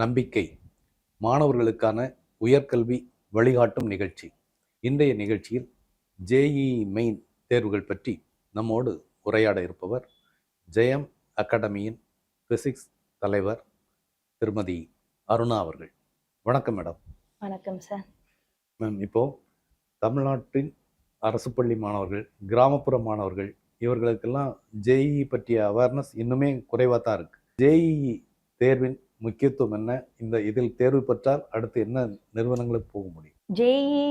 நம்பிக்கை மாணவர்களுக்கான உயர்கல்வி வழிகாட்டும் நிகழ்ச்சி. இன்றைய நிகழ்ச்சியில் ஜேஇ மெயின் தேர்வுகள் பற்றி நம்மோடு உரையாட இருப்பவர் ஜெயம் அகாடமியின் பிசிக்ஸ் தலைவர் திருமதி அருணா அவர்கள். வணக்கம் மேடம். வணக்கம் சார். மேம் இப்போ தமிழ்நாட்டின் அரசு பள்ளி மாணவர்கள் கிராமப்புற மாணவர்கள் இவர்களுக்கெல்லாம் ஜேஇ பற்றிய அவேர்னஸ் இன்னுமே குறைவாக தான் இருக்கு. ஜேஇ தேர்வின் முக்கியத்துவம் என்ன? இந்த இதில் தேர்வு பெற்றால் அடுத்து என்ன நிறுவனங்களுக்கு போக முடியும்? ஜேஇ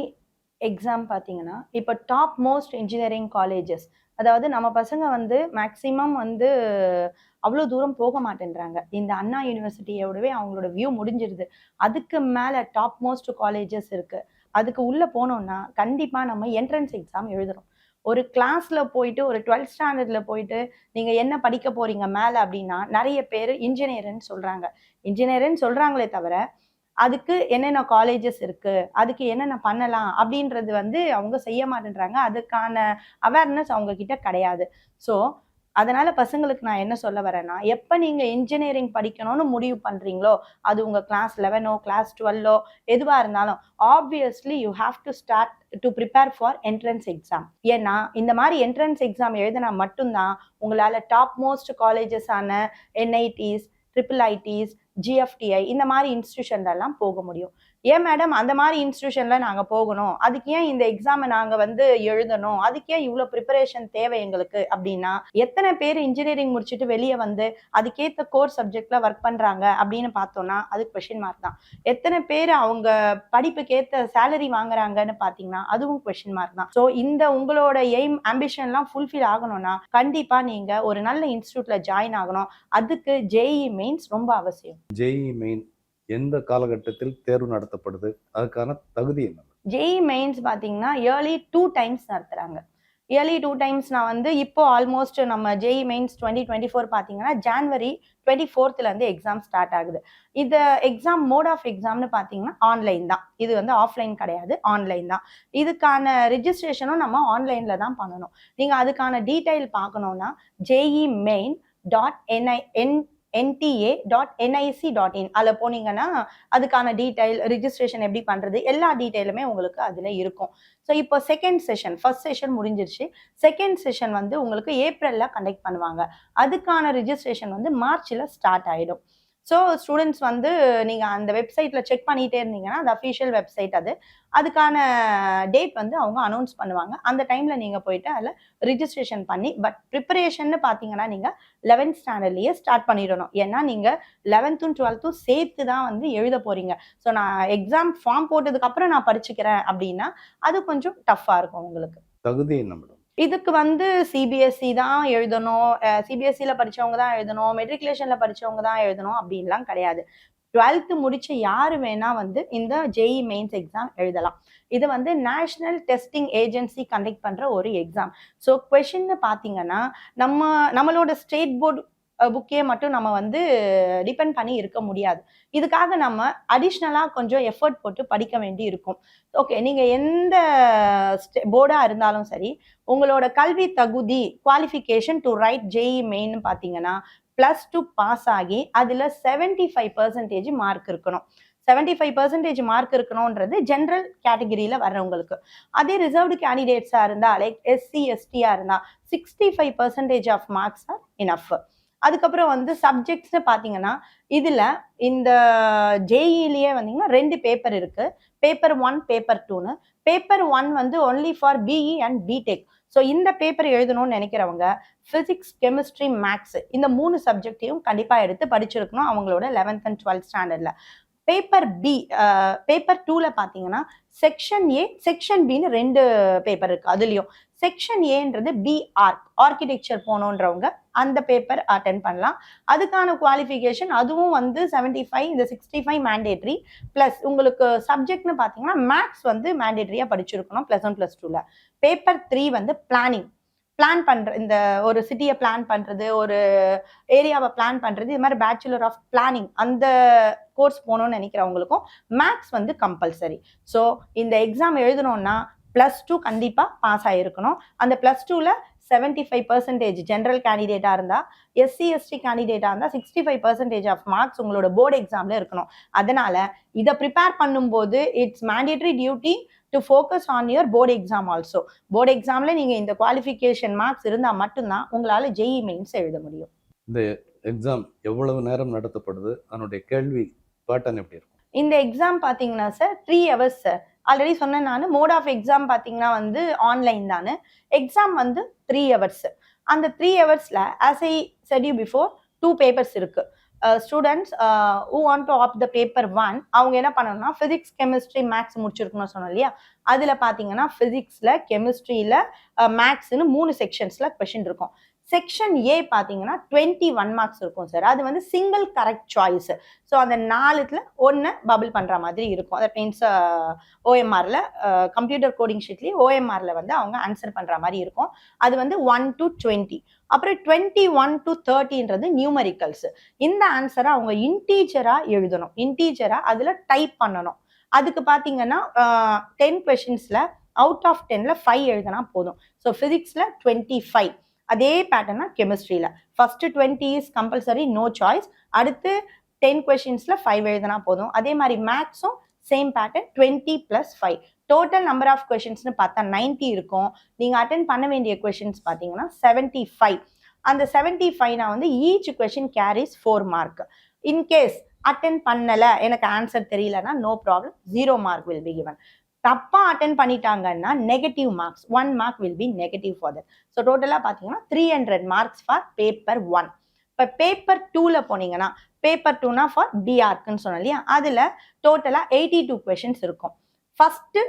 எக்ஸாம் பார்த்தீங்கன்னா இப்போ டாப் மோஸ்ட் இன்ஜினியரிங் காலேஜஸ் அதாவது நம்ம பசங்க வந்து மேக்ஸிமம் வந்து அவ்வளோ தூரம் போக மாட்டேன்றாங்க. இந்த அண்ணா யூனிவர்சிட்டியோடவே அவங்களோட வியூ முடிஞ்சிருது. அதுக்கு மேலே டாப் மோஸ்ட் காலேஜஸ் இருக்குது அதுக்கு உள்ளே போனோம்னா கண்டிப்பாக நம்ம என்ட்ரன்ஸ் எக்ஸாம் எழுதுறோம் ஒரு கிளாஸ்ல போயிட்டு ஒரு டுவெல்த் ஸ்டாண்டர்ட்ல போயிட்டு நீங்க என்ன படிக்க போறீங்க மேல அப்படின்னா நிறைய பேர் இன்ஜினியர்னு சொல்றாங்க. இன்ஜினியர்னு சொல்றாங்களே தவிர அதுக்கு என்னென்ன காலேஜஸ் இருக்கு அதுக்கு என்னென்ன பண்ணலாம் அப்படின்றது வந்து அவங்க செய்ய மாட்டேன்றாங்க. அதுக்கான அவேர்னஸ் அவங்க கிட்ட கிடையாது. ஸோ அதனால பசங்களுக்கு நான் என்ன சொல்ல வரேன்னா எப்போ நீங்க இன்ஜினியரிங் படிக்கணும்னு முடிவு பண்றீங்களோ அது உங்க கிளாஸ் லெவனோ கிளாஸ் டுவெல்லோ எதுவா இருந்தாலும் obviously you have to start to prepare for entrance exam ஏன்னா இந்த மாதிரி என்ட்ரன்ஸ் எக்ஸாம் எழுதினா மட்டும்தான் உங்களால டாப் மோஸ்ட் காலேஜஸான என்ஐடிஸ் ட்ரிபிள் ஐடிஸ் ஜிஎஃப்டிஐ இந்த மாதிரி இன்ஸ்டியூஷன்லாம் போக முடியும். ஏன் மேடம் அந்த மாதிரி இன்ஸ்டியூஷன்ல நாங்க போகணும்? அதுக்கு ஏன் இந்த எக்ஸாமை நாங்க வந்து எழுதணும்? அதுக்கு ஏன் இவ்வளவு ப்ரிப்பரேஷன் தேவை எங்களுக்கு? அப்படின்னா எத்தனை பேர் இன்ஜினியரிங் முடிச்சுட்டு வெளியே வந்து அதுக்கேத்த கோர் சப்ஜெக்ட்ல ஒர்க் பண்றாங்க அப்படின்னு பார்த்தோம்னா அது கொஷின் மார்க் தான். எத்தனை பேர் அவங்க படிப்புக்கேத்த சேலரி வாங்குறாங்கன்னு பாத்தீங்கன்னா அதுவும் கொஷின் மார்க் தான். ஸோ இந்த உங்களோட எய்ம் ஆம்பிஷன்லாம் ஃபுல்ஃபில் ஆகணும்னா கண்டிப்பா நீங்க ஒரு நல்ல இன்ஸ்டியூட்ல ஜாயின் ஆகணும். அதுக்கு ஜேஇ மெயின்ஸ் ரொம்ப அவசியம். ஜேஇ மெயின் எந்த காலகட்டத்தில் தேர்வு நடத்தப்படுது? அதுக்கான தகுதி என்ன? ஜெய் மெயின்ஸ் பார்த்தீங்கன்னா இயர்லி டூ டைம்ஸ் நடத்துகிறாங்க இயர்லி டூ டைம்ஸ் நான் வந்து இப்போ ஆல்மோஸ்ட் நம்ம JEE mains twenty twenty four பார்த்தீங்கன்னா ஜான்வரி டுவெண்ட்டி ஃபோர்த்துலேருந்து எக்ஸாம் ஸ்டார்ட் ஆகுது. இந்த எக்ஸாம் மோட் ஆஃப் எக்ஸாம்னு பார்த்தீங்கன்னா ஆன்லைன் தான். இது வந்து ஆஃப்லைன் கிடையாது ஆன்லைன் தான். இதுக்கான ரிஜிஸ்ட்ரேஷனும் நம்ம ஆன்லைனில் தான் பண்ணணும். நீங்கள் அதுக்கான டீட்டெயில் பார்க்கணுன்னா JEE main dot NI N NTA dot NIC dot in அதில் போனீங்கன்னா அதுக்கான டீட்டெயில் ரிஜிஸ்ட்ரேஷன் எப்படி பண்ணுறது எல்லா டீட்டெயிலுமே உங்களுக்கு அதில் இருக்கும். ஸோ இப்போ செகண்ட் செஷன் ஃபர்ஸ்ட் செஷன் முடிஞ்சிருச்சு. செகண்ட் செஷன் வந்து உங்களுக்கு ஏப்ரலில் கண்டக்ட் பண்ணுவாங்க. அதுக்கான ரிஜிஸ்ட்ரேஷன் வந்து மார்ச்சில் ஸ்டார்ட் ஆகிடும் ஸோ ஸ்டூடெண்ட்ஸ் வந்து நீங்கள் அந்த வெப்சைட்டில் செக் பண்ணிகிட்டே இருந்தீங்கன்னா அது அஃபிஷியல் வெப்சைட் அது. அதுக்கான டேட் வந்து அவங்க அனௌன்ஸ் பண்ணுவாங்க. அந்த டைமில் நீங்கள் போயிட்டு அதில் ரிஜிஸ்ட்ரேஷன் பண்ணி பட் ப்ரிப்பரேஷன்னு பார்த்தீங்கன்னா நீங்கள் லெவன்த் ஸ்டாண்டர்ட்லேயே ஸ்டார்ட் பண்ணிடணும். ஏன்னா நீங்கள் லெவன்த்தும் டுவெல்த்தும் சேர்த்து தான் வந்து எழுத போகிறீங்க ஸோ நான் எக்ஸாம் ஃபார்ம் போட்டதுக்கப்புறம் நான் படிச்சுக்கிறேன் அப்படின்னா அது கொஞ்சம் டஃப்பாக இருக்கும் உங்களுக்கு. தகுதி என்ன இதுக்கு வந்து சிபிஎஸ்சி தான் எழுதணும். சிபிஎஸ்சியில் படிச்சவங்க தான் எழுதணும். மெட்ரிகுலேஷனில் படிச்சவங்க தான் எழுதணும் அப்படின்லாம் கிடையாது. டுவெல்த்து முடிச்ச யார் வேணா வந்து இந்த ஜெஇ மெயின்ஸ் எக்ஸாம் எழுதலாம். இது வந்து நேஷனல் டெஸ்டிங் ஏஜென்சி கண்டக்ட் பண்ணுற ஒரு எக்ஸாம் ஸோ கொஷின்னு பார்த்தீங்கன்னா நம்ம நம்மளோட ஸ்டேட் போர்டு புக்கே மட்டும் நம்ம வந்து டிபெண்ட் பண்ணி இருக்க முடியாது. இதுக்காக நம்ம அடிஷ்னலாக கொஞ்சம் எஃபர்ட் போட்டு படிக்க வேண்டி இருக்கும். ஓகே நீங்கள் எந்த போர்டாக இருந்தாலும் சரி உங்களோட கல்வி தகுதி qualification to write JEE main பார்த்தீங்கன்னா ப்ளஸ் டூ பாஸ் ஆகி அதில் செவன்டி ஃபைவ் பர்சன்டேஜ் மார்க் இருக்கணும். செவன்டி ஃபைவ் பர்சன்டேஜ் மார்க் இருக்கணும்ன்றது ஜென்ரல் கேட்டகிரியில் வர்றவங்களுக்கு. அதே ரிசர்வ்டு கேண்டிடேட்ஸாக இருந்தால் லைக் எஸ்சி எஸ்டியாக இருந்தால் sixty five percentage of marks are enough அதுக்கப்புறம் வந்து சப்ஜெக்ட்ஸ்னு பார்த்தீங்கன்னா இதில் இந்த ஜேஇலேயே வந்தீங்கன்னா ரெண்டு பேப்பர் இருக்குது பேப்பர் ஒன் பேப்பர் டூன்னு பேப்பர் ஒன் வந்து only for BE and BTech so இந்த பேப்பர் எழுதணும்னு நினைக்கிறவங்க ஃபிசிக்ஸ் கெமிஸ்ட்ரி மேக்ஸ் இந்த மூணு சப்ஜெக்டையும் கண்டிப்பாக எடுத்து படிச்சிருக்கணும் அவங்களோட லெவன்த் அண்ட் டுவெல்த் ஸ்டாண்டர்டில் பேப்பர் பி பேப்பர் டூவில் பார்த்தீங்கன்னா செக்ஷன் ஏ செக்ஷன் பின்னு ரெண்டு பேப்பர் இருக்குது அதுலேயும் செக்ஷன் ஏன்றது பி ஆர்க் ஆர்கிடெக்சர் போகணுன்றவங்க அந்த பேப்பர் அட்டென்ட் பண்ணலாம். அதுக்கான குவாலிஃபிகேஷன் அதுவும் வந்து செவன்டி ஃபைவ் இந்த சிக்ஸ்டி ஃபைவ் மேண்டேட்ரி ப்ளஸ் உங்களுக்கு சப்ஜெக்ட்னு பார்த்தீங்கன்னா மேக்ஸ் வந்து மேண்டேட்ரியாக படிச்சிருக்கணும் ப்ளஸ் ஒன் ப்ளஸ் டூவில் பேப்பர் த்ரீ வந்து பிளானிங் பிளான் பண்ணுற இந்த ஒரு சிட்டியை பிளான் பண்ணுறது ஒரு ஏரியாவை பிளான் பண்ணுறது இது மாதிரி பேச்சுலர் ஆஃப் பிளானிங் அந்த கோர்ஸ் போகணும்னு நினைக்கிறவங்களுக்கும் மேக்ஸ் வந்து கம்பல்சரி ஸோ இந்த எக்ஸாம் எழுதணும்னா ப்ளஸ் டூ கண்டிப்பாக பாஸ் ஆகிருக்கணும் அந்த ப்ளஸ் டூவில் செவன்டி ஃபைவ் பர்சன்டேஜ் ஜென்ரல் கேண்டிடேட்டாக இருந்தால் எஸ்சி எஸ்டி கேண்டிடேட்டாக இருந்தால் sixty five percentage of marks உங்களோட போர்டு எக்ஸாமில் இருக்கணும். அதனால இதை ப்ரிப்பேர் பண்ணும்போது it's mandatory duty to focus on your board exam also board எக்ஸாமில் நீங்கள் இந்த குவாலிஃபிகேஷன் மார்க்ஸ் இருந்தால் மட்டும்தான் உங்களால் ஜெஇ மெயின்ஸ் எழுத முடியும். எக்ஸாம் எவ்வளவு நேரம் நடத்தப்படுது? அதனுடைய கேள்வி பேட்டர்ன் எப்படி இருக்கும்? இந்த எக்ஸாம் பார்த்தீங்கன்னா sir three hours sir already சொன்னேன் நான். மோட் ஆஃப் எக்ஸாம் பார்த்தீங்கன்னா வந்து ஆன்லைன் தானே. எக்ஸாம் வந்து த்ரீ ஹவர்ஸ் அந்த த்ரீ ஹவர்ஸில் as I said you before two papers இருக்கு. Students who want to opt the paper one அவங்க என்ன பண்ணணும்னா ஃபிசிக்ஸ் கெமிஸ்ட்ரி மேக்ஸ் முடிச்சிருக்கணும் சொன்னோம் இல்லையா? அதில் பார்த்தீங்கன்னா ஃபிசிக்ஸில் கெமிஸ்ட்ரியில் மேக்ஸ்னு uh, மூணு செக்ஷன்ஸில் கொஷின் இருக்கும். செக்ஷன் ஏ பார்த்தீங்கன்னா டுவெண்ட்டி ஒன் மார்க்ஸ் இருக்கும் சார் அது வந்து சிங்கிள் கரெக்ட் சாய்ஸ் ஸோ அந்த நாலுத்தில் ஒன்று பபிள் பண்ணுற மாதிரி இருக்கும். அதை மீன்ஸ் ஓஎம்ஆரில் கம்ப்யூட்டர் கோடிங் ஷீட்லேயே ஓஎம்ஆரில் வந்து அவங்க ஆன்சர் பண்ணுற மாதிரி இருக்கும். அது வந்து ஒன் டு டுவெண்ட்டி அப்புறம் டுவெண்ட்டி ஒன் டு தேர்ட்டின்றது நியூமரிக்கல்ஸ் இந்த ஆன்சரை அவங்க இன்டீஜராக எழுதணும். இன்டீஜராக அதில் டைப் பண்ணணும். அதுக்கு பார்த்தீங்கன்னா டென் uh, கொஷின்ஸில் அவுட் ஆஃப் டென்னில் ஃபைவ் எழுதினா போதும். ஸோ ஃபிசிக்ஸில் டுவெண்ட்டி ஃபைவ் அதே பேட்டர்னா chemistry first twenty is compulsory no choice அடுத்து டென் கொஷின்ஸில் ஃபைவ் எழுதினா போதும். அதே மாதிரி மேக்ஸும் same pattern twenty plus five total number of கொஷின்ஸ்னு பார்த்தா 90 இருக்கும். நீங்கள் அட்டன் பண்ண வேண்டிய கொஷின்ஸ் பார்த்தீங்கன்னா செவன்ட்டி ஃபைவ் அந்த செவன்ட்டி ஃபைவ்னா வந்து each question carries four mark in case attend பண்ணலை எனக்கு ஆன்சர் தெரியலனா no problem zero mark will be given தப்பாக அட்டன் பண்ணிட்டாங்கன்னா negative marks one mark will be negative for that so டோட்டலாக பார்த்தீங்கன்னா three hundred marks for paper one இப்போ paper டூவில் போனீங்கன்னா பேப்பர் டூனா ஃபார் டிஆர்க்குன்னு சொன்னோம் இல்லையா? அதில் டோட்டலாக எயிட்டி டூ கொஷின்ஸ் இருக்கும். First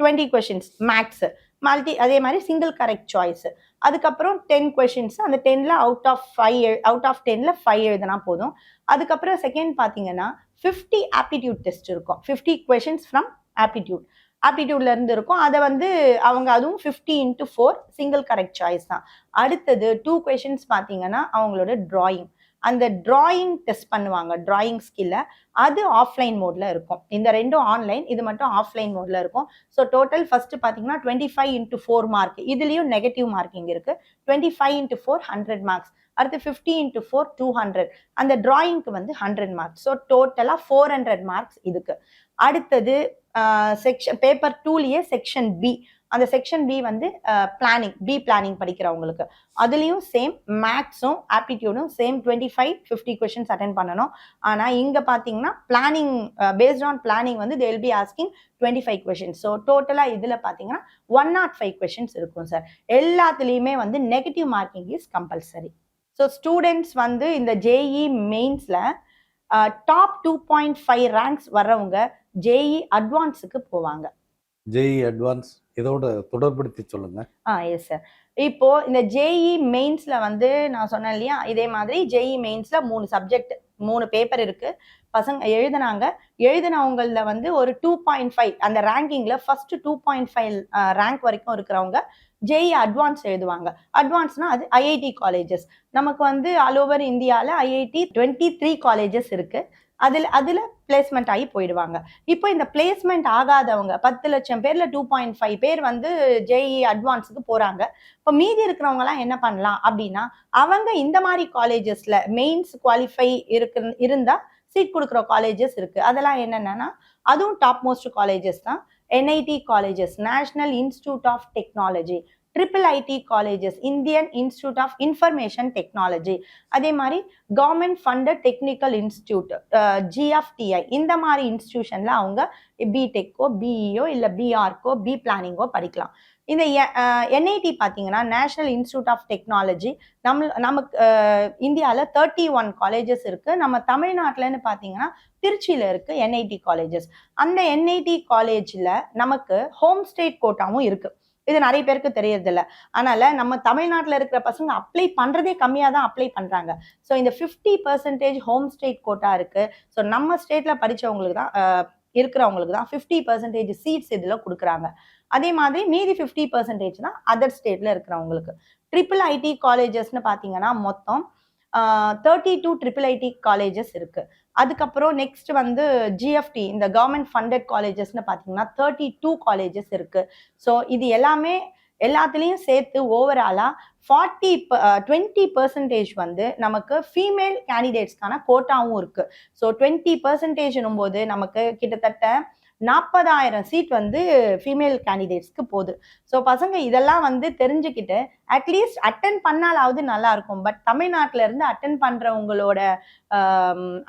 twenty questions maths multi அதே மாதிரி சிங்கிள் கரெக்ட் சாய்ஸு அதுக்கப்புறம் டென் கொஷின்ஸ் அந்த டெனில் out of five out of Daniil five எழுதுனா போதும். அதுக்கப்புறம் செகண்ட் பார்த்தீங்கன்னா ஃபிஃப்டி ஆப்டிடியூட் டெஸ்ட் இருக்கும். ஃபிஃப்டி கொஷின்ஸ் ஃப்ரம் ஆப்டிடியூட் ஆப்டிடியூட்ல இருந்து இருக்கும் அதை வந்து அவங்க அதுவும் fifty into four single correct choice தான். அடுத்தது டூ கொஷின்ஸ் பார்த்தீங்கன்னா அவங்களோட டிராயிங் அந்த டிராயிங் டெஸ்ட் பண்ணுவாங்க டிராயிங் ஸ்கில்ல அது ஆஃப்லைன் மோட்ல இருக்கும். இந்த ரெண்டும் ஆன்லைன் இது மட்டும் ஆஃப்லைன் மோட்ல இருக்கும். ஸோ டோட்டல் ஃபர்ஸ்ட் பார்த்தீங்கன்னா twenty five into four mark இதுலேயும் நெகட்டிவ் மார்க்கிங் இருக்குது twenty five into four hundred marks அடுத்து fifty into four two hundred அந்த டிராயிங்க்கு வந்து ஹண்ட்ரட் மார்க்ஸ் ஸோ டோட்டலாக ஃபோர் ஹண்ட்ரட் மார்க்ஸ் இதுக்கு. அடுத்தது செக்ஷன் பேப்பர் டூலேயே செக்ஷன் பி அந்த செக்ஷன் பி வந்து பிளானிங் பி பிளானிங் படிக்கிறவங்களுக்கு. அதுலேயும் சேம் மேக்ஸும் ஆப்டிடியூடும் same twenty five fifty questions attend பண்ணணும். ஆனால் இங்கே பார்த்தீங்கன்னா பிளானிங் பேஸ்ட் ஆன் பிளானிங் வந்து they'll be asking twenty five questions so டோட்டலாக இதில் பார்த்தீங்கன்னா ஒன் நாட் ஃபைவ் கொஷின்ஸ் இருக்கும் சார் எல்லாத்துலேயுமே வந்து negative marking is compulsory so students வந்து இந்த JEE மெயின்ஸில் top two point five ranks வர்றவங்க ஜேஇ அட்வான்ஸுக்கு போவாங்க. ஜேஇ அட்வான்ஸ் இதோட தொடர்படுத்தி சொல்லுங்க. ஆ எஸ் சார் இப்போ இந்த ஜேஇ மெயின்ஸ்ல வந்து நான் சொன்னேன் இல்லையா இதே மாதிரி ஜேஇ மெயின்ஸ்ல மூணு சப்ஜெக்ட் மூணு பேப்பர் இருக்கு. பசங்க எழுதுனாங்க. எழுதினவங்கள வந்து ஒரு டூ பாயிண்ட் ஃபைவ் அந்த ரேங்கிங்ல first two point five rank வரைக்கும் இருக்கிறவங்க ஜேஇ அட்வான்ஸ் எழுதுவாங்க. அட்வான்ஸ்னா அது ஐஐடி காலேஜஸ் நமக்கு வந்து ஆல் ஓவர் இந்தியாவில் ஐஐடி டுவெண்ட்டி த்ரீ காலேஜஸ் இருக்குது அதில் அதில் பிளேஸ்மெண்ட் ஆகி போயிடுவாங்க. இப்போ இந்த பிளேஸ்மெண்ட் ஆகாதவங்க பத்து லட்சம் பேரில் டூ பாயிண்ட் ஃபைவ் பேர் வந்து ஜேஇ அட்வான்ஸுக்கு போகிறாங்க இப்போ மீதி இருக்கிறவங்கலாம் என்ன பண்ணலாம் அப்படின்னா அவங்க இந்த மாதிரி காலேஜஸில் மெயின்ஸ் குவாலிஃபை இருக்கு இருந்தால் சீட் கொடுக்குற காலேஜஸ் இருக்குது அதெல்லாம் என்னென்னா அதுவும் டாப் மோஸ்ட் காலேஜஸ் தான் NIT colleges national institute of technology triple IT colleges Indian institute of information technology அதே மாதிரி government funded technical institute GFTI இந்த மாதிரி இன்ஸ்டியூஷனில் அவங்க பிடெக்கோ பிஇஓ இல்லை பிஆர்க்கோ பி பிளானிங்கோ படிக்கலாம். இந்த என்ஐடி பார்த்தீங்கன்னா நேஷனல் இன்ஸ்டியூட் ஆஃப் டெக்னாலஜி நம்ம நமக்கு இந்தியாவில் தேர்ட்டி ஒன் காலேஜஸ் இருக்குது நம்ம தமிழ்நாட்டிலன்னு பார்த்தீங்கன்னா திருச்சியில் இருக்கு என்ஐடி காலேஜஸ் அந்த என்ஐடி காலேஜில் நமக்கு ஹோம் ஸ்டேட் கோட்டாவும் இருக்குது இது நிறைய பேருக்கு தெரியறதில்ல. அதனால நம்ம தமிழ்நாட்டில் இருக்கிற பசங்க அப்ளை பண்ணுறதே கம்மியாக தான் அப்ளை பண்ணுறாங்க ஸோ இந்த fifty percentage home state quota இருக்கு. ஸோ நம்ம ஸ்டேட்ல படிச்சவங்களுக்கு தான் இருக்கிறவங்களுக்கு தான் ஃபிஃப்டி பர்சன்டேஜ் சீட்ஸ் இதில் கொடுக்குறாங்க. அதே மாதிரி மீதி ஃபிஃப்டி பர்சன்டேஜ் தான் அதர் ஸ்டேட்ல இருக்கிறவங்களுக்கு. ட்ரிபிள் ஐடி காலேஜஸ்னு பார்த்தீங்கன்னா மொத்தம் thirty two triple IT colleges இருக்கு. அதுக்கப்புறம் நெக்ஸ்ட் வந்து ஜிஎஃப்டி இந்த கவர்மெண்ட் ஃபண்டட் காலேஜஸ்னு பார்த்தீங்கன்னா தேர்ட்டி டூ காலேஜஸ் இருக்கு. ஸோ இது எல்லாமே எல்லாத்துலேயும் சேர்த்து ஓவராலாக ஃபார்ட்டி டுவெண்ட்டி பர்சன்டேஜ் வந்து நமக்கு ஃபீமேல் கேண்டிடேட்ஸ்க்கான கோட்டாவும் இருக்குது ஸோ டுவெண்ட்டி பர்சன்டேஜ்னும் போது நமக்கு கிட்டத்தட்ட நாற்பதாயிரம் சீட் வந்து ஃபீமேல் கேண்டிடேட்ஸ்க்கு போகுது. ஸோ பசங்க இதெல்லாம் வந்து தெரிஞ்சுக்கிட்டு அட்லீஸ்ட் அட்டன் பண்ணாலாவது நல்லா இருக்கும். பட் தமிழ்நாட்டில இருந்து அட்டன் பண்றவங்களோட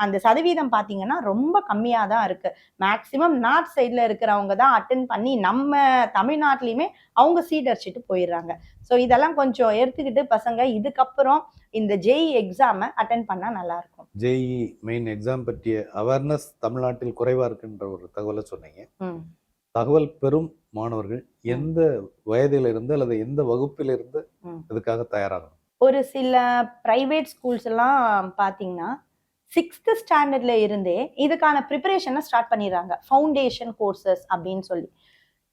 அந்த சதவீதம் பார்த்தீங்கன்னா ரொம்ப கம்மியாக தான் இருக்கு. மேக்சிமம் நார்த் சைடில் இருக்கிறவங்க தான் அட்டன் பண்ணி நம்ம தமிழ்நாட்டிலையுமே அவங்க சீட் அடிச்சுட்டு போயிடுறாங்க. ஸோ இதெல்லாம் கொஞ்சம் எடுத்துக்கிட்டு பசங்க இதுக்கப்புறம் இந்த ஜேஇ எக்ஸாமை அட்டன் பண்ணால் நல்லா இருக்கும் ஜேஇ மெயின் எக்ஸாம் பற்றிய அவேர்னஸ் தமிழ்நாட்டில் குறைவாக இருக்குன்ற ஒரு தகவலை சொன்னீங்க. தகவல் பெறும் மாணவர்கள் எந்த வயதிலிருந்து அல்லது எந்த வகுப்பிலிருந்து. இதுக்காக தயாராகணும்? ஒரு சில பிரைவேட் ஸ்கூல்ஸ் எல்லாம் பார்த்தீங்கன்னா சிக்ஸ்த் ஸ்டாண்டர்ட்ல இருந்தே இதுக்கான ப்ரிப்பரேஷனை ஸ்டார்ட் பண்ணிடுறாங்க. ஃபவுண்டேஷன் கோர்சஸ் அப்படின்னு சொல்லி.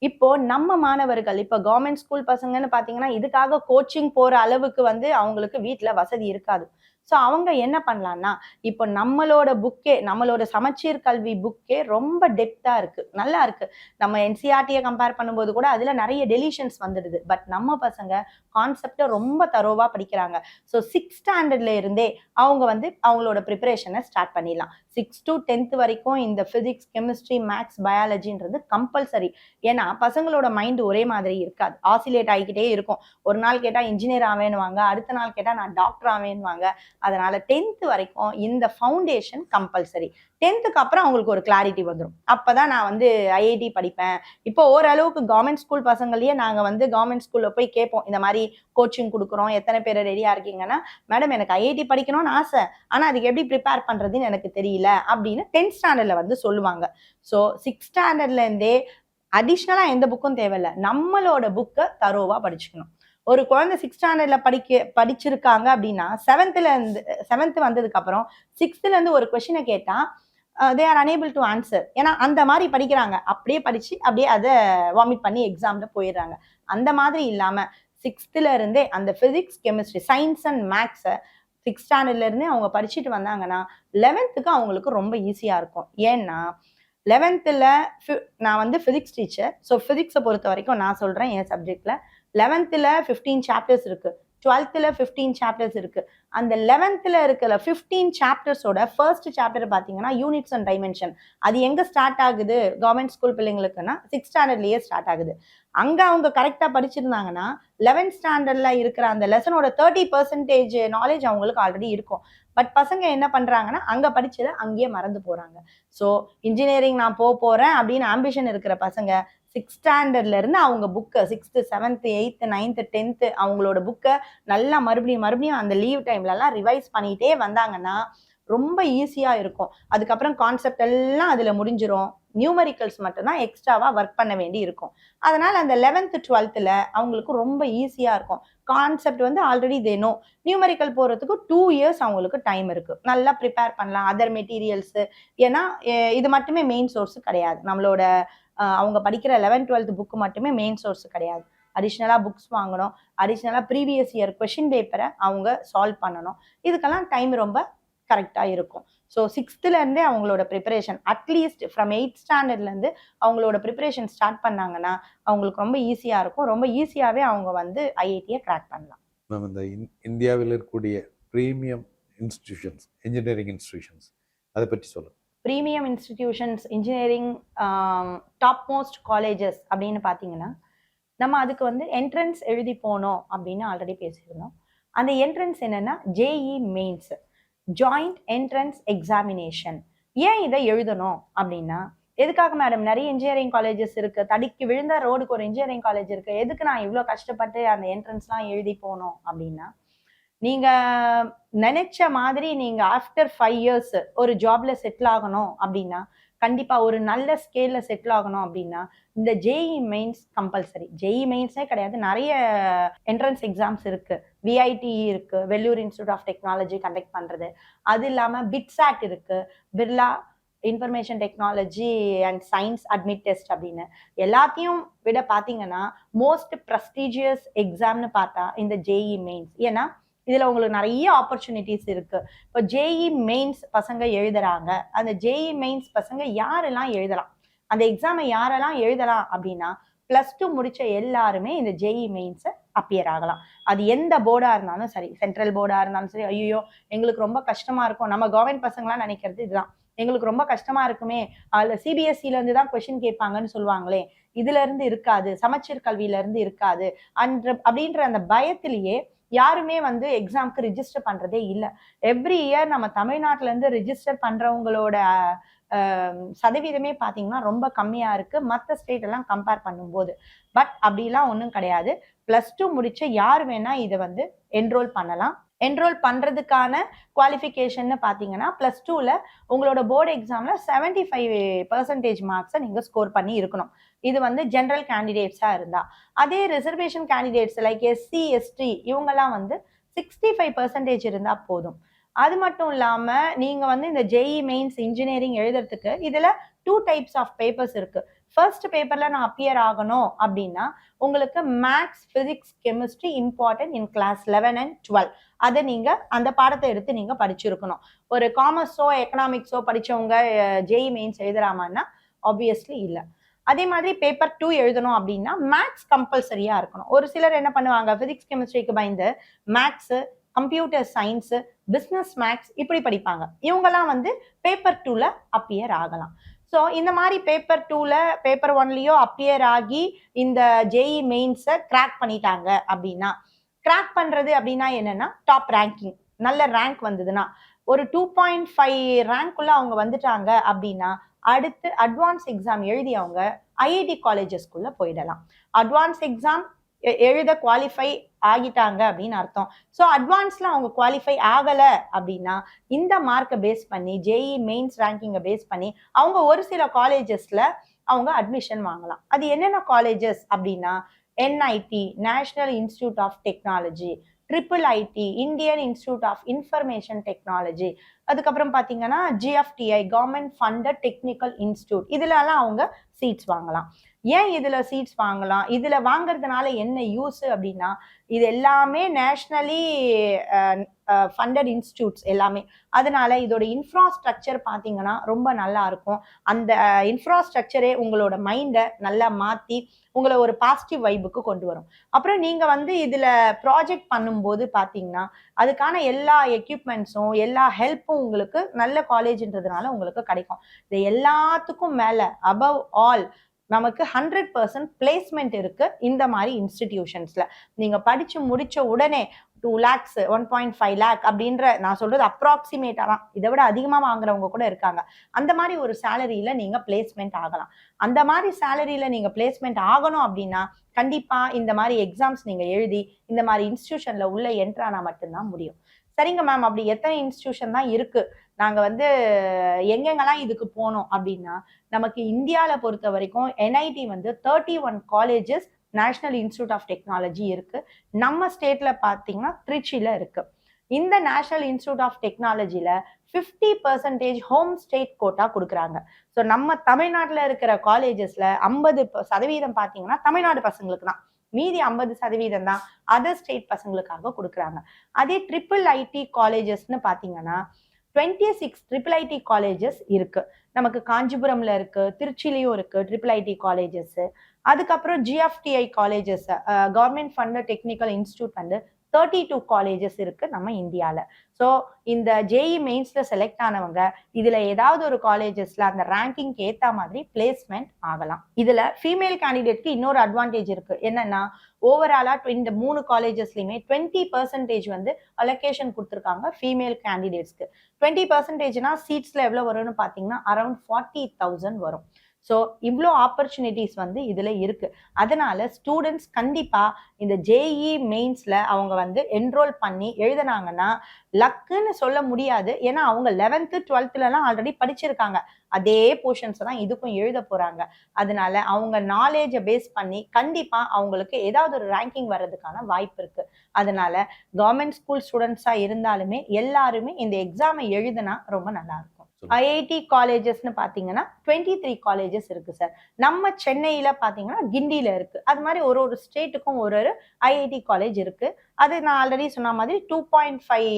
இப்போ நம்ம மாணவர்கள் இப்போ கவர்மெண்ட் ஸ்கூல் பசங்கன்னு பார்த்தீங்கன்னா இதுக்காக கோச்சிங் போற அளவுக்கு வந்து அவங்களுக்கு வீட்டில் வசதி இருக்காது. ஸோ அவங்க என்ன பண்ணலான்னா இப்போ நம்மளோட புக்கே நம்மளோட சமச்சீர் கல்வி புக்கே ரொம்ப டெப்த்தாக இருக்குது நல்லா இருக்குது நம்ம என்சிஆர்டியை கம்பேர் பண்ணும்போது கூட அதில் நிறைய டெலிஷன்ஸ் வந்துடுது. பட் நம்ம பசங்க கான்செப்டை ரொம்ப தரோவாக படிக்கிறாங்க. ஸோ சிக்ஸ் ஸ்டாண்டர்ட்ல இருந்தே அவங்க வந்து அவங்களோட ப்ரிப்பரேஷனை ஸ்டார்ட் பண்ணிடலாம். சிக்ஸ் டு டென்த் வரைக்கும் இந்த ஃபிசிக்ஸ் கெமிஸ்ட்ரி மேக்ஸ் பயாலஜின்றது கம்பல்சரி ஏன்னா பசங்களோட மைண்டு ஒரே மாதிரி இருக்காது. ஆசிலேட் ஆகிக்கிட்டே இருக்கும். ஒரு நாள் கேட்டால் இன்ஜினியர் ஆவேன்னுவாங்க. அடுத்த நாள் கேட்டால் நான் டாக்டர் ஆவேன்னுவாங்க. அதனால டென்த்து வரைக்கும் இந்த ஃபவுண்டேஷன் கம்பல்சரி டென்த்துக்கு அப்புறம் அவங்களுக்கு ஒரு கிளாரிட்டி வந்துடும் அப்போ தான் நான் வந்து ஐஐடி படிப்பேன். இப்போ ஓரளவுக்கு கவர்மெண்ட் ஸ்கூல் பசங்களையே நாங்கள் வந்து கவர்மெண்ட் ஸ்கூலில் போய் கேட்போம். இந்த மாதிரி கோச்சிங் கொடுக்குறோம். எத்தனை பேர் ரெடியாக இருக்கீங்கன்னா மேடம் எனக்கு ஐஐடி படிக்கணும்னு ஆசை. ஆனால் அதுக்கு எப்படி ப்ரிப்பேர் பண்ணுறதுன்னு எனக்கு தெரியல. அப்படின்னு டென்த் ஸ்டாண்டர்டில் வந்து சொல்லுவாங்க. ஸோ சிக்ஸ் ஸ்டாண்டர்ட்லேருந்தே அடிஷ்னலாக எந்த புக்கும் தேவையில்ல. நம்மளோட புக்கை தரோவாக படிச்சுக்கணும். ஒரு குழந்தை சிக்ஸ் ஸ்டாண்டர்ட்ல படிக்க படிச்சிருக்காங்க அப்படின்னா செவன்த்ல இருந்து செவன்த் வந்ததுக்கு அப்புறம் சிக்ஸ்த்ல இருந்து ஒரு கொஷினை கேட்டா they are unable to answer ஏன்னா அந்த மாதிரி படிக்கிறாங்க. அப்படியே படிச்சு அப்படியே அதை வாமிட் பண்ணி எக்ஸாம்ல போயிடுறாங்க. அந்த மாதிரி இல்லாம சிக்ஸ்த்துலேருந்தே அந்த பிசிக்ஸ் கெமிஸ்ட்ரி சயின்ஸ் அண்ட் மேக்ஸை சிக்ஸ் ஸ்டாண்டர்ட்ல இருந்தே அவங்க படிச்சுட்டு வந்தாங்கன்னா லெவன்த்துக்கு அவங்களுக்கு ரொம்ப ஈஸியா இருக்கும். ஏன்னா லெவன்த்தில் ஃபி நான் வந்து ஃபிசிக்ஸ் டீச்சர் ஸோ ஃபிசிக்ஸை பொறுத்த வரைக்கும் நான் சொல்கிறேன் என் சப்ஜெக்டில் லெவன்த்தில் ஃபிஃப்டீன் சாப்டர்ஸ் இருக்குது டுவெல்த்தில் ஃபிஃப்டீன் சாப்டர்ஸ் இருக்குது அந்த லெவன்த்தில் இருக்கிற ஃபிஃப்டீன் சாப்டர்ஸோட ஃபர்ஸ்ட் சாப்டர் பார்த்தீங்கன்னா யூனிட்ஸ் அண்ட் டைமென்ஷன் அது எங்கே ஸ்டார்ட் ஆகுது? கவர்மெண்ட் ஸ்கூல் பிள்ளைங்களுக்குன்னா சிக்ஸ் ஸ்டாண்டர்ட்லேயே ஸ்டார்ட் ஆகுது. அங்கே அவங்க கரெக்டாக படிச்சிருந்தாங்கன்னா லெவன்த் ஸ்டாண்டர்டில் இருக்கிற அந்த லெசனோட தேர்ட்டி பர்சன்டேஜ் நாலேஜ் அவங்களுக்கு ஆல்ரெடி இருக்கும். பட் பசங்க என்ன பண்ணுறாங்கன்னா அங்கே படித்ததை அங்கேயே மறந்து போகிறாங்க ஸோ இன்ஜினியரிங் நான் போக போகிறேன் அப்படின்னு ஆம்பிஷன் இருக்கிற பசங்க சிக்ஸ் ஸ்டாண்டர்ட்லேருந்து அவங்க புக்கை sixth seventh eighth ninth tenth அவங்களோட புக்கை நல்லா மறுபடியும் மறுபடியும் அந்த லீவ் டைம்லலாம் ரிவைஸ் பண்ணிகிட்டே வந்தாங்கன்னா ரொம்ப ஈஸியாக இருக்கும். அதுக்கப்புறம் கான்செப்ட் எல்லாம் அதில் முடிஞ்சிரும். நியூமரிக்கல்ஸ் மட்டும்தான் எக்ஸ்ட்ராவாக ஒர்க் பண்ண வேண்டி இருக்கும். அதனால் அந்த லெவன்த்து டுவெல்த்தில் அவங்களுக்கு ரொம்ப ஈஸியாக இருக்கும். கான்செப்ட் வந்து ஆல்ரெடி தேனோ நியூமரிக்கல் போகிறதுக்கு டூ இயர்ஸ் அவங்களுக்கு டைம் இருக்குது நல்லா ப்ரிப்பேர் பண்ணலாம். அதர் மெட்டீரியல்ஸு ஏன்னா இது மட்டுமே மெயின் சோர்ஸ் கிடையாது. நம்மளோட அவங்க படிக்கிற லெவன்த் டுவெல்த் புக்கு மட்டுமே மெயின் சோர்ஸ் கிடையாது. அடிஷ்னலாக புக்ஸ் வாங்கணும். அடிஷ்னலாக ப்ரீவியஸ் இயர் கொஷின் பேப்பரை அவங்க சால்வ் பண்ணணும். இதுக்கெல்லாம் டைம் ரொம்ப கரெக்டாக இருக்கும். ஸோ சிக்ஸ்த்துலேருந்தே அவங்களோட preparation at least from eight ஸ்டாண்டர்ட்லேருந்து அவங்களோட ப்ரிப்பரேஷன் ஸ்டார்ட் பண்ணாங்கன்னா அவங்களுக்கு ரொம்ப ஈஸியாக இருக்கும். ரொம்ப ஈஸியாகவே அவங்க வந்து ஐஐடியை கிராக் பண்ணலாம். மேம் இந்த இந்தியாவில் இருக்கக்கூடிய ப்ரீமியம் இன்ஸ்டிடியூஷன்ஸ் இன்ஜினியரிங் இன்ஸ்டிடியூஷன்ஸ் அதை பற்றி சொல்லுங்கள் premium institutions engineering top most colleges அப்படின்னு பார்த்தீங்கன்னா நம்ம அதுக்கு வந்து என்ட்ரன்ஸ் எழுதி போனோம் அப்படின்னு ஆல்ரெடி பேசியிருந்தோம். அந்த என்ட்ரன்ஸ் என்னென்னா JEE mains joint entrance examination ஏன் இதை எழுதணும் அப்படின்னா எதுக்காக மேடம் நிறைய இன்ஜினியரிங் காலேஜஸ் இருக்கு. தடுக்கி விழுந்த ரோடுக்கு ஒரு இன்ஜினியரிங் காலேஜ் இருக்கு. எதுக்கு நான் இவ்வளோ கஷ்டப்பட்டு அந்த என்ட்ரன்ஸ்லாம் எழுதி போனோம் அப்படின்னா நீங்க நினைச்ச மாதிரி நீங்க ஆஃப்டர் ஃபைவ் இயர்ஸ் ஒரு ஜாப்ல செட்டில் ஆகணும் அப்படின்னா கண்டிப்பா ஒரு நல்ல ஸ்கேல்ல செட்டில் ஆகணும் அப்படின்னா இந்த ஜேஇ மெயின்ஸ் கம்பல்சரி ஜேஇ மெயின்ஸே கிடையாது. நிறைய என்ட்ரன்ஸ் எக்ஸாம்ஸ் இருக்கு. விஐடி இருக்கு. Vellore institute of technology conduct பண்றது. அது இல்லாம பிட்சாட் இருக்கு. Birla information technology and science admit test அப்படின்னு. எல்லாத்தையும் விட பார்த்தீங்கன்னா மோஸ்ட் ப்ரஸ்டீஜியஸ் எக்ஸாம்னு பார்த்தா இந்த ஜேஇ மெயின்ஸ் ஏன்னா இதில் உங்களுக்கு நிறைய ஆப்பர்ச்சுனிட்டிஸ் இருக்குது இப்போ ஜேஇ மெயின்ஸ் பசங்க எழுதுகிறாங்க அந்த ஜேஇ மெயின்ஸ் பசங்க யாரெல்லாம் எழுதலாம்? அந்த எக்ஸாமை யாரெல்லாம் எழுதலாம் அப்படின்னா ப்ளஸ் டூ முடித்த எல்லாருமே இந்த ஜேஇ மெயின்ஸை அப்பியர் ஆகலாம். அது எந்த போர்டாக இருந்தாலும் சரி சென்ட்ரல் போர்டாக இருந்தாலும் சரி ஐயோ எங்களுக்கு ரொம்ப கஷ்டமாக இருக்கும். நம்ம கவர்மெண்ட் பசங்களாம் நினைக்கிறது இதுதான். எங்களுக்கு ரொம்ப கஷ்டமா இருக்குமே. அதுல சிபிஎஸ்சில இருந்து தான் கொஸ்டின் கேட்பாங்கன்னு சொல்லுவாங்களே. இதுல இருந்து இருக்காது. சமச்சீர் கல்வியில இருந்து இருக்காது. அன்ற அப்படின்ற அந்த பயத்திலேயே யாருமே வந்து எக்ஸாம்க்கு ரிஜிஸ்டர் பண்றதே இல்லை. எவ்ரி இயர் நம்ம தமிழ்நாட்டுல இருந்து ரிஜிஸ்டர் பண்றவங்களோட சதவீதமே பார்த்தீங்கன்னா ரொம்ப கம்மியா இருக்கு. மற்ற ஸ்டேட் எல்லாம் கம்பேர் பண்ணும்போது. பட் அப்படிலாம் ஒன்றும் கிடையாது. பிளஸ் டூ முடிச்ச யார் வேணா இதை வந்து என்ரோல் பண்ணலாம். என்ரோல் பண்ணுறதுக்கான குவாலிஃபிகேஷன்னு பார்த்தீங்கன்னா ப்ளஸ் டூவில் உங்களோட போர்டு எக்ஸாமில் செவன்டி ஃபைவ் பர்சன்டேஜ் மார்க்ஸை நீங்கள் ஸ்கோர் பண்ணி இருக்கணும். இது வந்து ஜென்ரல் கேண்டிடேட்ஸாக இருந்தால் அதே reservation candidates like SC ST இவங்கெல்லாம் வந்து சிக்ஸ்டி ஃபைவ் பர்சன்டேஜ் இருந்தால் போதும். அது மட்டும் இல்லாமல் நீங்கள் வந்து இந்த ஜேஇ மெயின்ஸ் இன்ஜினியரிங் எழுதுறதுக்கு இதில் டூ டைப்ஸ் ஆஃப் பேப்பர்ஸ் இருக்குது ஃபர்ஸ்ட் பேப்பரில் நான் அப்பியர் ஆகணும் அப்படின்னா உங்களுக்கு maths physics chemistry important in class eleven and twelve அதை நீங்கள் அந்த பாடத்தை எடுத்து நீங்கள் படிச்சிருக்கணும். ஒரு காமர்ஸோ எக்கனாமிக்ஸோ படிச்சவங்க ஜெய் மெயின்ஸ் எழுதுறாமான்னா ஆப்வியஸ்லி இல்லை. அதே மாதிரி பேப்பர் டூ எழுதணும் அப்படின்னா மேக்ஸ் கம்பல்சரியா இருக்கணும். ஒரு சிலர் என்ன பண்ணுவாங்க பிசிக்ஸ் கெமிஸ்ட்ரிக்கு பயந்து maths computer science business maths இப்படி படிப்பாங்க. இவங்கெல்லாம் வந்து பேப்பர் டூல அப்பியர் ஆகலாம். ஸோ இந்த மாதிரி பேப்பர் டூவில் பேப்பர் ஒன்லேயோ அப்பியர் ஆகி இந்த ஜேஇ மெயின்ஸை கிராக் பண்ணிட்டாங்க அப்படின்னா கிராக் பண்ணுறது அப்படின்னா என்னென்னா டாப் ரேங்கிங் நல்ல ரேங்க் வந்ததுன்னா ஒரு டூ பாயிண்ட் ஃபைவ் ரேங்க்குள்ளே அவங்க வந்துட்டாங்க அப்படின்னா அடுத்து அட்வான்ஸ் எக்ஸாம் எழுதி அவங்க ஐஐடி காலேஜஸ்குள்ளே போயிடலாம். அட்வான்ஸ் எக்ஸாம் எழுத குவாலிஃபை ஆகிட்டாங்க அப்படின்னு அர்த்தம். ஸோ அட்வான்ஸ்ல அவங்க குவாலிஃபை ஆகலை அப்படின்னா இந்த மார்க்கை பேஸ் பண்ணி ஜேஇ மெயின்ஸ் ரேங்கிங்கை பேஸ் பண்ணி அவங்க ஒரு சில காலேஜஸ்ல அவங்க அட்மிஷன் வாங்கலாம். அது என்னென்ன காலேஜஸ் அப்படின்னா NIT national institute of technology triple IT Indian institute of information technology அதுக்கப்புறம் பார்த்தீங்கன்னா GFTI government funded technical institute இதுலலாம் அவங்க சீட்ஸ் வாங்கலாம். ஏன் இதுல சீட்ஸ் வாங்கலாம்? இதுல வாங்குறதுனால என்ன யூஸ் அப்படின்னா இது எல்லாமே நேஷ்னலி ஃபண்டட் இன்ஸ்டியூட்ஸ் எல்லாமே. அதனால இதோட இன்ஃப்ராஸ்ட்ரக்சர் பார்த்தீங்கன்னா ரொம்ப நல்லா இருக்கும். அந்த இன்ஃப்ராஸ்ட்ரக்சரே உங்களோட மைண்டை நல்லா மாற்றி உங்களை ஒரு பாசிட்டிவ் வைபுக்கு கொண்டு வரும். அப்புறம் நீங்கள் வந்து இதில் ப்ராஜெக்ட் பண்ணும்போது பார்த்தீங்கன்னா அதுக்கான எல்லா எக்யூப்மெண்ட்ஸும் எல்லா ஹெல்ப்பும் உங்களுக்கு நல்ல காலேஜ்ன்றதுனால உங்களுக்கு கிடைக்கும். இது எல்லாத்துக்கும் மேலே அபவ் ஆல் நமக்கு ஹண்ட்ரட் பர்சன்ட் பிளேஸ்மெண்ட் இருக்கு இந்த மாதிரி இன்ஸ்டிடியூஷன்ஸ்ல நீங்க படிச்சு முடிச்ச உடனே two lakhs one point five lakh அப்படின்ற நான் சொல்றது அப்ராக்சிமேட்டா தான். இதை விட அதிகமா வாங்குறவங்க கூட இருக்காங்க. அந்த மாதிரி ஒரு சேலரியில நீங்க பிளேஸ்மெண்ட் ஆகலாம். அந்த மாதிரி சேலரியில நீங்க பிளேஸ்மெண்ட் ஆகணும் அப்படின்னா கண்டிப்பா இந்த மாதிரி எக்ஸாம்ஸ் நீங்க எழுதி இந்த மாதிரி இன்ஸ்டிடியூஷன்ல உள்ள என்ட்ரானா மட்டும்தான் முடியும். சரிங்க மேம் அப்படி எத்தனை இன்ஸ்டியூஷன் தான் இருக்கு. நாங்க வந்து எங்கெங்கெல்லாம் இதுக்கு போனோம் அப்படின்னா நமக்கு இந்தியாவில் பொறுத்த வரைக்கும் என்ஐடி வந்து thirty one colleges national institute of technology இருக்கு. நம்ம ஸ்டேட்ல பார்த்தீங்கன்னா திருச்சியில இருக்கு. இந்த national institute of டெக்னாலஜியில fifty percentage home state quota கொடுக்குறாங்க. ஸோ நம்ம தமிழ்நாட்டில் இருக்கிற காலேஜஸ்ல ஐம்பது சதவீதம் பார்த்தீங்கன்னா தமிழ்நாடு பசங்களுக்கு தான் மீதி ஐம்பது சதவீதம் தான் அதர் ஸ்டேட் பசங்களுக்காக கொடுக்குறாங்க. அதே ட்ரிபிள் ஐடி காலேஜஸ்னு பார்த்தீங்கன்னா twenty six triple IT colleges இருக்கு. நமக்கு காஞ்சிபுரம்ல இருக்கு திருச்சிலையும் இருக்கு ட்ரிபிள் ஐடி காலேஜஸ் அதுக்கப்புறம் GFTI colleges government fund technical institute வந்து தேர்ட்டி டூ காலேஜஸ் இருக்கு நம்ம இந்தியாவில் ஸோ இந்த ஜேஇ மெயின்ஸ்ல செலக்ட் ஆனவங்க இதுல ஏதாவது ஒரு காலேஜஸ்ல அந்த ரேங்கிங்க்கு ஏத்த மாதிரி பிளேஸ்மெண்ட் ஆகலாம். இதுல ஃபீமேல் கேண்டிடேட்க்கு இன்னொரு அட்வான்டேஜ் இருக்கு. என்னன்னா ஓவராலா இந்த மூணு காலேஜஸ்லயுமே டுவெண்ட்டி பர்சன்டேஜ் வந்து அலொகேஷன் கொடுத்துருக்காங்க ஃபீமேல் கேண்டிடேட்ஸ்க்கு டுவெண்ட்டி பர்சன்டேஜ்னா சீட்ஸ்ல எவ்வளவு வரும்னு பாத்தீங்கன்னா அரௌண்ட் ஃபார்ட்டி தௌசண்ட் வரும். ஸோ இவ்வளோ ஆப்பர்ச்சுனிட்டிஸ் வந்து இதில் இருக்குது அதனால் ஸ்டூடெண்ட்ஸ் கண்டிப்பாக இந்த ஜேஇ மெயின்ஸில் அவங்க வந்து என்ரோல் பண்ணி எழுதுனாங்கன்னா லக்குன்னு சொல்ல முடியாது. ஏன்னா அவங்க லெவன்த்து டுவெல்த்துலலாம் ஆல்ரெடி படிச்சிருக்காங்க. அதே போர்ஷன்ஸை தான் இதுக்கும் எழுத போகிறாங்க அதனால அவங்க நாலேஜை பேஸ் பண்ணி கண்டிப்பாக அவங்களுக்கு ஏதாவது ஒரு ரேங்கிங் வர்றதுக்கான வாய்ப்பு இருக்குது அதனால கவர்மெண்ட் ஸ்கூல் ஸ்டூடெண்ட்ஸாக இருந்தாலுமே எல்லாருமே இந்த எக்ஸாமை எழுதுனா ரொம்ப நல்லாயிருக்கும் ஐஐடி காலேஜஸ்னு பார்த்தீங்கன்னா டுவெண்ட்டி த்ரீ காலேஜஸ் இருக்கு சார் நம்ம சென்னையில பார்த்தீங்கன்னா கிண்டியில இருக்கு. அது மாதிரி ஒரு ஒரு ஸ்டேட்டுக்கும் ஒரு ஒரு ஐஐடி காலேஜ் இருக்கு. அது நான் ஆல்ரெடி சொன்ன மாதிரி டூ பாயிண்ட் ஃபைவ்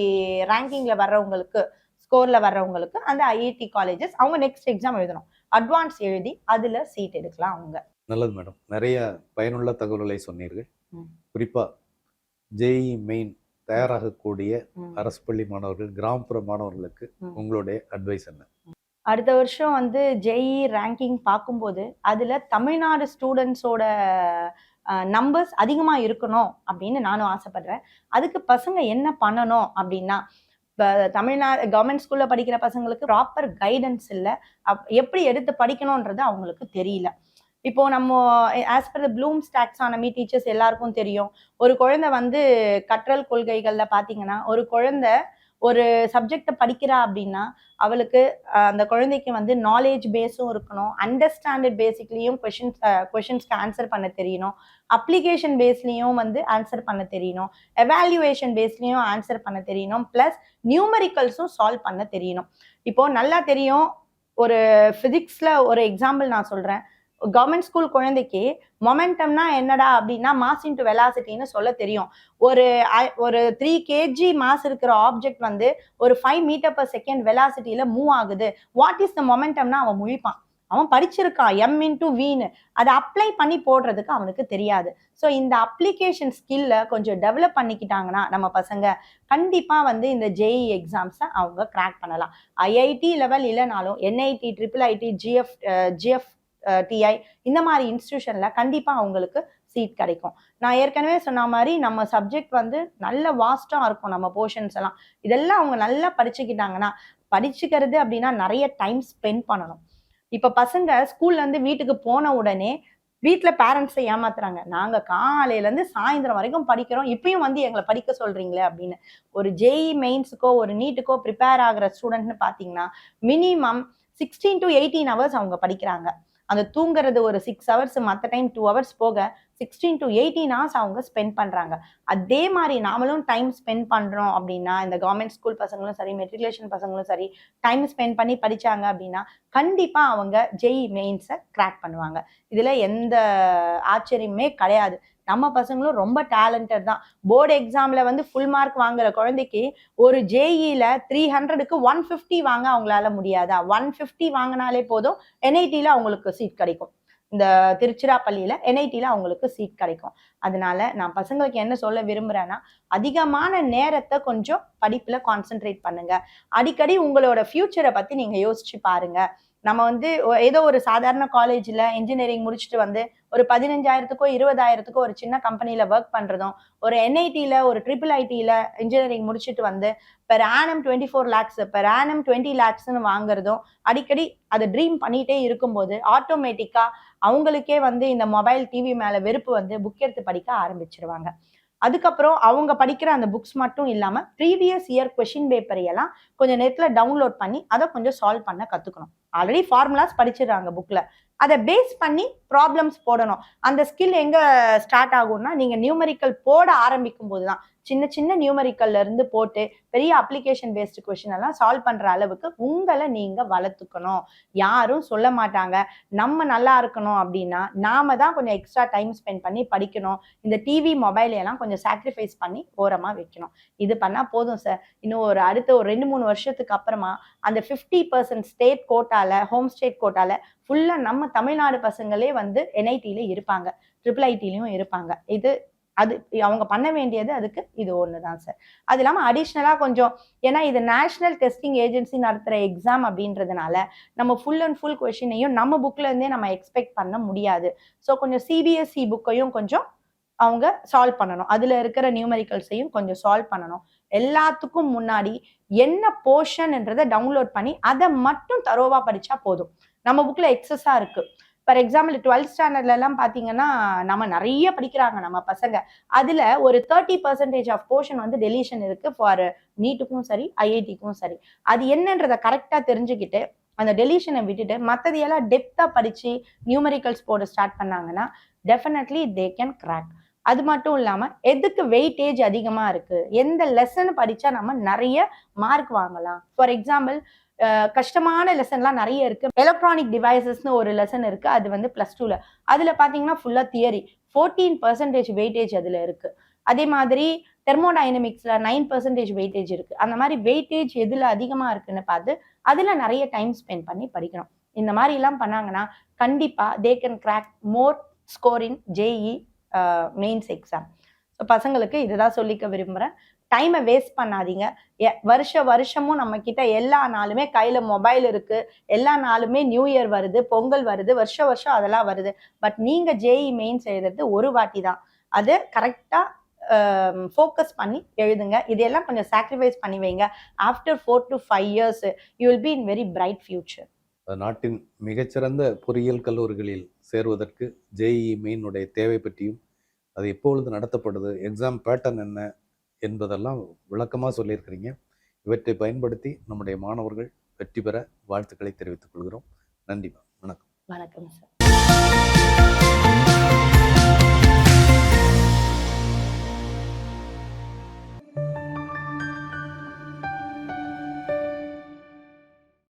ரேங்கிங்ல வர்றவங்களுக்கு ஸ்கோர்ல வர்றவங்களுக்கு அந்த ஐஐடி காலேஜஸ் அவங்க நெக்ஸ்ட் எக்ஸாம் எழுதணும். அட்வான்ஸ் எழுதி அதுல சீட் எடுக்கலாம் அவங்க. நல்லது மேடம் நிறைய பயனுள்ள தகவல்களை சொன்னீர்கள். ம். குறிப்பா ஜேஇ மெயின் தயாராகக்கூடிய. அரசு பள்ளி மாணவர்கள் கிராமப்புற மாணவர்களுக்கு. உங்களுடைய அட்வைஸ் என்ன அடுத்த வருஷம் வந்து ஜேஇ ரேங்கிங் பார்க்கும்போது அதுல தமிழ்நாடு ஸ்டூடெண்ட்ஸோட நம்பர்ஸ் அதிகமா இருக்கணும் அப்படின்னு நானும் ஆசைப்படுறேன் அதுக்கு பசங்க என்ன பண்ணணும் அப்படின்னா இப்போ தமிழ்நாடு கவர்மெண்ட் ஸ்கூல்ல படிக்கிற பசங்களுக்கு ப்ராப்பர் கைடன்ஸ் இல்லை அப் எப்படி எடுத்து படிக்கணுன்றது அவங்களுக்கு தெரியல இப்போ நம்ம as per the Bloom taxonomy teachers எல்லாருக்கும் தெரியும். ஒரு குழந்தை வந்து கற்றல் கொள்கைகளில் பார்த்தீங்கன்னா ஒரு குழந்தை ஒரு சப்ஜெக்டை படிக்கிறா அப்படின்னா அவளுக்கு அந்த குழந்தைக்கு வந்து நாலேஜ் பேஸும் இருக்கணும். அண்டர்ஸ்டாண்டட் பேசிக்லேயும் கொஷின்ஸ் கொஷின்ஸ்க்கு ஆன்சர் பண்ண தெரியணும். அப்ளிகேஷன் பேஸ்லேயும் வந்து ஆன்சர் பண்ண தெரியணும். எவால்யூவேஷன் பேஸ்லேயும் ஆன்சர் பண்ண தெரியணும். ப்ளஸ் நியூமரிக்கல்ஸும் சால்வ் பண்ண தெரியணும். இப்போது நல்லா தெரியும். ஒரு ஃபிசிக்ஸில் ஒரு எக்ஸாம்பிள் நான் சொல்கிறேன் கவர்மெண்ட் ஸ்கூல் குழந்தைக்கு மொமெண்டம்னா என்னடா அப்படின்னா மாஸ் இன்டு வெலாசிட்டின்னு சொல்ல தெரியும். ஒரு ஒரு த்ரீ கேஜி மாஸ் இருக்கிற ஆப்ஜெக்ட் வந்து ஒரு ஃபைவ் மீட்டர் பர் செகண்ட் வெலாசிட்டியில மூவ் ஆகுது. வாட் இஸ் த மொமெண்டம்னா அவன் முழிப்பான். அவன் படிச்சிருக்கான். எம் இன்டு வீன்னு அதை அப்ளை பண்ணி போடுறதுக்கு அவனுக்கு தெரியாது. ஸோ இந்த அப்ளிகேஷன் ஸ்கில்ல கொஞ்சம் டெவலப் பண்ணிக்கிட்டாங்கன்னா நம்ம பசங்க கண்டிப்பாக வந்து இந்த ஜேஇ எக்ஸாம்ஸை அவங்க கிராக் பண்ணலாம். ஐஐடி லெவல் இல்லைனாலும் NIT triple IT GF GF TI இந்த மாதிரி இன்ஸ்டியூஷனில் கண்டிப்பாக அவங்களுக்கு சீட் கிடைக்கும். நான் ஏற்கனவே சொன்ன மாதிரி நம்ம சப்ஜெக்ட் வந்து நல்ல வாஸ்டாக இருக்கும் நம்ம போர்ஷன்ஸ் எல்லாம். இதெல்லாம் அவங்க நல்லா படிச்சுக்கிட்டாங்கன்னா படிச்சுக்கிறது அப்படின்னா நிறைய டைம் ஸ்பெண்ட் பண்ணணும். இப்போ பசங்க ஸ்கூல்லேருந்து வீட்டுக்கு போன உடனே வீட்டில் பேரண்ட்ஸை ஏமாத்துறாங்க. நாங்கள் காலையிலேருந்து சாயந்தரம் வரைக்கும் படிக்கிறோம். இப்பயும் வந்து எங்களை படிக்க சொல்கிறீங்களே அப்படின்னு. ஒரு ஜெய் மெயின்ஸுக்கோ ஒரு நீட்டுக்கோ ப்ரிப்பேர் ஆகிற ஸ்டூடெண்ட்னு பார்த்தீங்கன்னா minimum sixteen to eighteen hours அவங்க படிக்கிறாங்க. அந்த தூங்குறது ஒரு சிக்ஸ் ஹவர்ஸ் மற்ற டைம் டூ ஹவர்ஸ் போக சிக்ஸ்டீன் டு எயிட்டீன் ஹவர்ஸ் அவங்க ஸ்பெண்ட் பண்ணுறாங்க அதே மாதிரி நாமளும் டைம் ஸ்பெண்ட் பண்ணுறோம் அப்படின்னா இந்த கவர்மெண்ட் ஸ்கூல் பசங்களும் சரி மெட்ரிகுலேஷன் பசங்களும் சரி டைம் ஸ்பெண்ட் பண்ணி படிச்சாங்க அப்படின்னா கண்டிப்பாக அவங்க ஜெய் மெயின்ஸை கிராக் பண்ணுவாங்க. இதில் எந்த ஆச்சரியமே கிடையாது. நம்ம பசங்களும் ரொம்ப டேலண்டட் தான். போர்டு எக்ஸாமில் வந்து ஃபுல் மார்க் வாங்குற குழந்தைக்கு ஒரு ஜேஇயில் த்ரீ ஹண்ட்ரடுக்கு ஒன் ஃபிஃப்டி வாங்க அவங்களால முடியாதா? ஒன் ஃபிஃப்டி வாங்கினாலே போதும் என்ஐடியில் அவங்களுக்கு சீட் கிடைக்கும். இந்த திருச்சிராப்பள்ளியில் என்ஐடியில் அவங்களுக்கு சீட் கிடைக்கும். அதனால நான் பசங்களுக்கு என்ன சொல்ல விரும்புகிறேன்னா அதிகமான நேரத்தை கொஞ்சம் படிப்பில் கான்சென்ட்ரேட் பண்ணுங்க. அடிக்கடி உங்களோட ஃப்யூச்சரை பற்றி நீங்கள் யோசிச்சு பாருங்க. நம்ம வந்து ஏதோ ஒரு சாதாரண காலேஜில் இன்ஜினியரிங் முடிச்சுட்டு வந்து ஒரு பதினஞ்சாயிரத்துக்கோ இருபதாயிரத்துக்கோ ஒரு சின்ன கம்பெனியில் ஒர்க் பண்ணுறதும் ஒரு என்ஐடியில் ஒரு ட்ரிபிள் ஐடியில் இன்ஜினியரிங் முடிச்சுட்டு வந்து per annum twenty four lakhs per annum twenty லேக்ஸ்னு வாங்குறதும் அடிக்கடி அதை ட்ரீம் பண்ணிகிட்டே இருக்கும்போது ஆட்டோமேட்டிக்காக அவங்களுக்கே வந்து இந்த மொபைல் டிவி மேலே வெறுப்பு வந்து புக் எடுத்து படிக்க ஆரம்பிச்சிருவாங்க. அதுக்கப்புறம் அவங்க படிக்கிற அந்த புக்ஸ் மட்டும் இல்லாமல் ப்ரீவியஸ் இயர் கொஷின் பேப்பர் எல்லாம் கொஞ்சம் நேரத்தில் டவுன்லோட் பண்ணி அதை கொஞ்சம் சால்வ் பண்ண கற்றுக்கணும் ஆல்ரெடி ஃபார்முலாஸ் படிச்சிடுறாங்க புக்கில் அதை பேஸ் பண்ணி ப்ராப்ளம்ஸ் போடணும். அந்த ஸ்கில் எங்கே ஸ்டார்ட் ஆகும்னா நீங்கள் நியூமரிக்கல் போட ஆரம்பிக்கும் போதுதான் சின்ன சின்ன நியூமரிக்கல்ல இருந்து போட்டு பெரிய அப்ளிகேஷன் பேஸ்டு கொஷின் எல்லாம் சால்வ் பண்ற அளவுக்கு உங்களை நீங்க வளர்த்துக்கணும். யாரும் சொல்ல மாட்டாங்க. நம்ம நல்லா இருக்கணும் அப்படின்னா நாம தான் கொஞ்சம் எக்ஸ்ட்ரா டைம் ஸ்பெண்ட் பண்ணி படிக்கணும். இந்த டிவி மொபைல் எல்லாம் கொஞ்சம் சாக்ரிஃபைஸ் பண்ணி ஓரமா வைக்கணும். இது பண்ணா போதும் சார் இன்னும் ஒரு அடுத்த ஒரு ரெண்டு மூணு வருஷத்துக்கு அப்புறமா அந்த ஃபிஃப்டி பர்சன்ட் ஸ்டேட் கோட்டால ஹோம் ஸ்டேட் கோட்டால ஃபுல்லா நம்ம தமிழ்நாடு பசங்களே வந்து என்ஐடியில இருப்பாங்க. ட்ரிபிள் ஐடிலையும் இருப்பாங்க. இது அது அவங்க பண்ண வேண்டியது அதுக்கு இது ஒன்று தான் சார் அது இல்லாமல் அடிஷ்னலாக கொஞ்சம் ஏன்னா இது நேஷ்னல் டெஸ்டிங் ஏஜென்சி நடத்துகிற எக்ஸாம் அப்படின்றதுனால நம்ம ஃபுல் அண்ட் ஃபுல் கொஷினையும் நம்ம புக்லேருந்தே நம்ம எக்ஸ்பெக்ட் பண்ண முடியாது. ஸோ கொஞ்சம் சிபிஎஸ்சி புக்கையும் கொஞ்சம் அவங்க சால்வ் பண்ணணும். அதில் இருக்கிற நியூமரிக்கல்ஸையும் கொஞ்சம் சால்வ் பண்ணணும். எல்லாத்துக்கும் முன்னாடி என்ன போர்ஷன்ன்றதை டவுன்லோட் பண்ணி அதை மட்டும் தரோவா படித்தா போதும். நம்ம புக்கில் எக்ஸஸாக இருக்குது ஃபார் எக்ஸாம்பிள் டுவெல்த் ஸ்டாண்டர்ட்ல பார்த்தீங்கன்னா நம்ம நிறைய படிக்கிறாங்க நம்ம பசங்க. அதில் ஒரு தேர்ட்டி பர்சன்டேஜ் ஆஃப் போர்ஷன் வந்து டெலிஷன் இருக்குது ஃபார் நீட்டுக்கும் சரி ஐஐடிக்கும் சரி. அது என்னன்றதை கரெக்டாக தெரிஞ்சுக்கிட்டு அந்த டெலிஷனை விட்டுட்டு மற்றதையெல்லாம் டெப்த்தாக படித்து நியூமரிக்கல்ஸ் போட ஸ்டார்ட் பண்ணாங்கன்னா டெஃபினெட்லி தே கேன் கிராக் அது மட்டும் இல்லாமல் எதுக்கு வெயிட்டேஜ் அதிகமாக இருக்குது எந்த லெசன் படித்தா நம்ம நிறைய மார்க் வாங்கலாம்? ஃபார் எக்ஸாம்பிள் கஷ்டமான லெசன்லாம் நிறைய இருக்கு. எலக்ட்ரானிக் டிவைசஸ்னு ஒரு லெசன் இருக்கு. அது வந்து பிளஸ் டூல அதுல பாத்தீங்கன்னா ஃபுல்லா தியரி ஃபோர்டீன் பர்சன்டேஜ் வெயிட்டேஜ் அதுல இருக்கு. அதே மாதிரி தெர்மோடைனமிக்ஸ்ல நைன் பர்சன்டேஜ் வெயிட்டேஜ் இருக்கு. அந்த மாதிரி வெயிட்டேஜ் எதுல அதிகமா இருக்குன்னு பார்த்து அதுல நிறைய டைம் ஸ்பெண்ட் பண்ணி படிக்கணும். இந்த மாதிரி எல்லாம் பண்ணாங்கன்னா கண்டிப்பா they can crack more score in JEE mains exam so பசங்களுக்கு இதுதான் சொல்லிக்க விரும்புகிறேன் டைமை வேஸ்ட் பண்ணாதீங்க. எ- வருஷ வருஷமும் நம்ம கிட்ட எல்லா நாளுமே கையில மொபைல் இருக்கு. எல்லா நாளுமே நியூ இயர் வருது பொங்கல் வருது வருஷ வருஷம் அதெல்லாம் வருது. பட் நீங்க ஜேஇ மெயின்ஸ் எழுதுறது ஒரு வாட்டி தான். அது கரெக்டா ஃபோக்கஸ் பண்ணி எழுதுங்க. இதையெல்லாம் கொஞ்சம் சாக்ரிஃபைஸ் பண்ணி வைங்க. After four to five years you will be in very bright future நாட்டின் மிகச்சிறந்த பொறியியல் கல்லூரிகளில் சேருவதற்கு ஜேஇ மெயினுடைய தேவை பற்றியும் அது எப்பொழுது நடத்தப்படுது எக்ஸாம் பேட்டர்ன் என்ன என்பதெல்லாம் விளக்கமாக சொல்லியிருக்கிறீங்க. இவற்றை பயன்படுத்தி நம்முடைய மாணவர்கள் வெற்றி பெற வாழ்த்துக்களை தெரிவித்துக் கொள்கிறோம். நன்றி வணக்கம். வணக்கம் சார்.